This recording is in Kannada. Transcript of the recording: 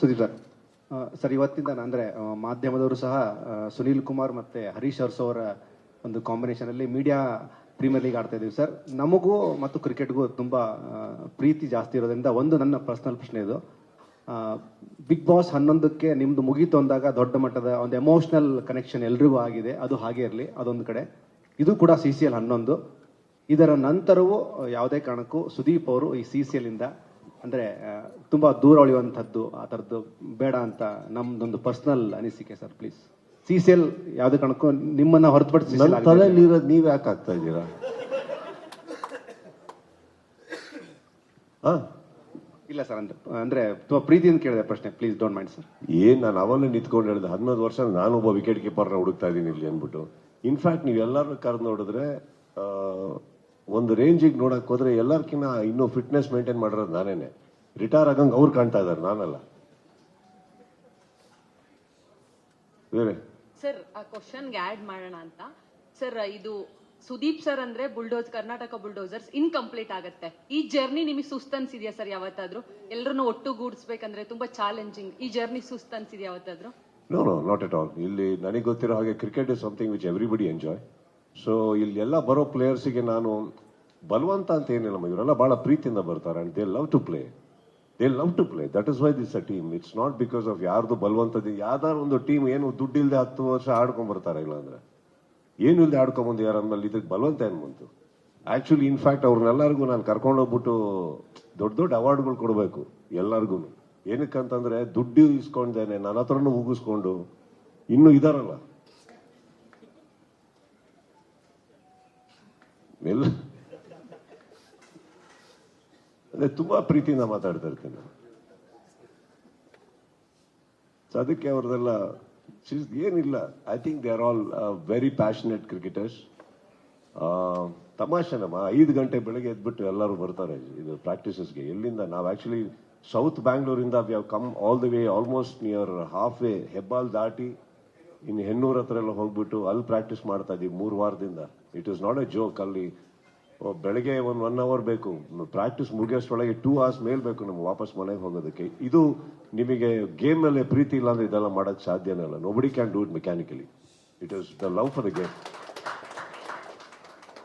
ಸುದೀಪ್ ಸರ್ ಸರ್, ಇವತ್ತಿಂದ ಅಂದ್ರೆ ಮಾಧ್ಯಮದವರು ಸಹ ಸುನೀಲ್ ಕುಮಾರ್ ಮತ್ತೆ ಹರೀಶ್ ಅರ್ಸ್ ಅವರ ಒಂದು ಕಾಂಬಿನೇಷನ್ ಅಲ್ಲಿ ಮೀಡಿಯಾ ಪ್ರೀಮಿಯರ್ ಲೀಗ್ ಆಡ್ತಾ ಇದ್ದೀವಿ ಸರ್. ನಮಗೂ ಮತ್ತು ಕ್ರಿಕೆಟ್ಗೂ ತುಂಬಾ ಪ್ರೀತಿ ಜಾಸ್ತಿ ಇರೋದ್ರಿಂದ ಒಂದು ನನ್ನ ಪರ್ಸನಲ್ ಪ್ರಶ್ನೆ ಇದು. ಬಿಗ್ ಬಾಸ್ ಹನ್ನೊಂದಕ್ಕೆ ನಿಮ್ದು ಮುಗೀತು ಅಂದಾಗ ದೊಡ್ಡ ಮಟ್ಟದ ಒಂದು ಎಮೋಷನಲ್ ಕನೆಕ್ಷನ್ ಎಲ್ರಿಗೂ ಆಗಿದೆ. ಅದು ಹಾಗೆ ಇರಲಿ, ಅದೊಂದು ಕಡೆ. ಇದು ಕೂಡ ಸಿ ಸಿ ಎಲ್ ಹನ್ನೊಂದು. ಇದರ ನಂತರವೂ ಯಾವುದೇ ಕಾರಣಕ್ಕೂ ಸುದೀಪ್ ಅವರು ಈ ಸಿ ಸಿ ಎಲ್ ಇಂದ ಅಂದ್ರೆ ತುಂಬಾ ದೂರ ಉಳಿಯುವಂಥದ್ದು ಆ ಥರದ್ದು ಬೇಡ ಅಂತ ನಮ್ದೊಂದು ಪರ್ಸನಲ್ ಅನಿಸಿಕೆ sir please C C L ಯಾವುದೇ ಕಾರಣಕ್ಕೂ ನಿಮ್ಮನ್ನ ಹೊರತುಪಡಿಸಿ ನನ್ನ ತಲೆಯಲ್ಲಿ ಇರೋದು ನೀವ್ ಯಾಕೆ ಆಗ್ತಾ ಇದ್ದೀರಾ? ಹಾ? ಇಲ್ಲ ಸರ್ ಅಂದ್ರೆ ಅಂದ್ರೆ ತುಂಬಾ ಪ್ರೀತಿಯಿಂದ ಕೇಳಿದೆ ಪ್ರಶ್ನೆ. ಪ್ಲೀಸ್ ಡೋಂಟ್ ಮೈಂಡ್ ಸರ್ ಏನ್ ನಾನು ಅವಲ್ಲೇ ನಿಂತ್ಕೊಂಡು ಹೇಳಿದೆ ಹದಿನೈದು ವರ್ಷ ಒಬ್ಬ ವಿಕೆಟ್ ಕೀಪರ್ನ ಹುಡುಕ್ತಾ ಇದ್ದೀನಿ ಇಲ್ಲಿ ಅಂದ್ಬಿಟ್ಟು. ಇನ್ಫ್ಯಾಕ್ಟ್ ನೀವೆಲ್ಲರೂ ಕರೆದು ನೋಡಿದ್ರೆ ಒಂದು ರೇಂಜಿಗೆ ನೋಡಕ್ಕೆ ಹೋದ್ರೆ ಎಲ್ಲರ್ಕಿನ್ನ ಇನ್ನೂ ಫಿಟ್ನೆಸ್ ಮೇಂಟೈನ್ ಮಾಡಿರೋದು ನಾನೇನೆ. ರಿಟೈರ್ ಆಗಂಗೆ ಅವ್ರು ಕಾಣ್ತಾ ಇದಾರೆ ನಾನಲ್ಲ. ಬೇರೆ? ಸರ್ ಆ ಕ್ವಶನ್ಗೆ ಆಡ್ ಮಾಡೋಣ ಅಂತ. ಸರ್ ಇದು ಸುದೀಪ್ ಸರ್ ಅಂದ್ರೆ ಬುಲ್ಡೋಸ್ ಕರ್ನಾಟಕ ಬುಲ್ಡೋಸರ್ಸ್ ಇನ್ಕಂಪ್ಲೀಟ್ ಆಗುತ್ತೆ. ಈ ಜರ್ನಿ ನಿಮಗೆ ಸುಸ್ತ್ ಅನ್ಸಿದ್ಯಾ ಸರ್ ಯಾವತ್ತಾದ್ರೂ? ಎಲ್ಲರನ್ನು ಒಟ್ಟುಗೂಡಿಸ್ಬೇಕಂದ್ರೆ ತುಂಬಾ ಚಾಲೆಂಜಿಂಗ್ ಈ ಜರ್ನಿ ಸುಸ್ತ್ ಅನ್ಸಿದ್ಯಾ ಯಾವತ್ತಾದ್ರೂ? No no not at all ಇಲ್ಲಿ ನನಗೆ ಗೊತ್ತಿರೋ ಹಾಗೆ cricket is something which everybody enjoy so ಇಲ್ಲಿ ಎಲ್ಲ ಬರೋ ಪ್ಲೇಯರ್ಸಿಗೆ ನಾನು ಬಲವಂತ ಅಂತ ಏನಿಲ್ಲ ಇವರೆಲ್ಲ ಭಾಳ ಪ್ರೀತಿಯಿಂದ ಬರ್ತಾರೆ and they love to play they love to play that is why this a team it's not because of ಯಾರ್ದು ಬಲವಂತದ ಯಾವ್ದಾದ್ರು ಒಂದು ಟೀಮ್ ಏನು ದುಡ್ಡು ಇಲ್ಲದೆ ಹತ್ತು ವರ್ಷ ಆಡ್ಕೊಂಡು ಬರ್ತಾರೆ ಇಲ್ಲ ಅಂದ್ರೆ ಏನು ಇಲ್ಲದೆ ಆಡ್ಕೊಂಬಂದು ಯಾರು ಅಂದ್ಮೇಲೆ ಇದಕ್ಕೆ ಬಲವಂತ ಏನು ಬಂತು? ಆಕ್ಚುಲಿ ಇನ್ಫ್ಯಾಕ್ಟ್ ಅವ್ರನ್ನೆಲ್ಲರಿಗೂ ನಾನು ಕರ್ಕೊಂಡು ಹೋಗ್ಬಿಟ್ಟು ದೊಡ್ಡ ದೊಡ್ಡ ಅವಾರ್ಡ್ಗಳು ಕೊಡಬೇಕು ಎಲ್ಲರಿಗೂ ಏನಕ್ಕಂತಂದರೆ ದುಡ್ಡು ಇಸ್ಕೊಂಡೇನೆ ನನ್ನ ಹತ್ರನೂ ಮುಗಿಸ್ಕೊಂಡು ಇನ್ನೂ ಇದಾರಲ್ಲ. ಎಲ್ಲ ಅದೇ ತುಂಬಾ ಪ್ರೀತಿಯಿಂದ ಮಾತಾಡ್ತಾ ಇರ್ತೇನೆ. ಸೊ ಅದಕ್ಕೆ ಅವ್ರದೆಲ್ಲ ಏನಿಲ್ಲ. I think they are all very passionate cricketers ತಮಾಷೆನಮ್ಮ, ಐದು ಗಂಟೆ ಬೆಳಗ್ಗೆ ಎದ್ಬಿಟ್ಟು ಎಲ್ಲರೂ ಬರ್ತಾರೆ. ಇದು ಪ್ರಾಕ್ಟೀಸಸ್ಗೆ ಎಲ್ಲಿಂದ? ನಾವು actually south ಬ್ಯಾಂಗ್ಳೂರಿಂದ we have come all the way almost near half way Hebbal ದಾಟಿ ಇನ್ನು ಹೆಣ್ಣೂರ ಹತ್ರ ಎಲ್ಲ ಹೋಗ್ಬಿಟ್ಟು ಅಲ್ಲಿ ಪ್ರಾಕ್ಟೀಸ್ ಮಾಡ್ತಾ ಇದ್ದೀವಿ, ಮೂರು ವಾರದಿಂದ. It is not a joke ಅಲ್ಲಿ ಬೆಳಗ್ಗೆ ಒಂದು ಒನ್ ಅವರ್ ಬೇಕು. ಪ್ರಾಕ್ಟೀಸ್ ಮುಗಿಯೋಷ್ಟೊಳಗೆ ಟೂ ಅವರ್ಸ್ ಮೇಲೆ ಬೇಕು ನಮ್ಗೆ ವಾಪಸ್ ಮನೆಗೆ ಹೋಗೋದಕ್ಕೆ. ಇದು ನಿಮಗೆ ಗೇಮ್ ಮೇಲೆ ಪ್ರೀತಿ ಇಲ್ಲ ಅಂದ್ರೆ ಇದೆಲ್ಲ ಮಾಡೋಕ್ಕೆ ಸಾಧ್ಯನೇ ಇಲ್ಲ. Nobody can do it mechanically it is the love for the game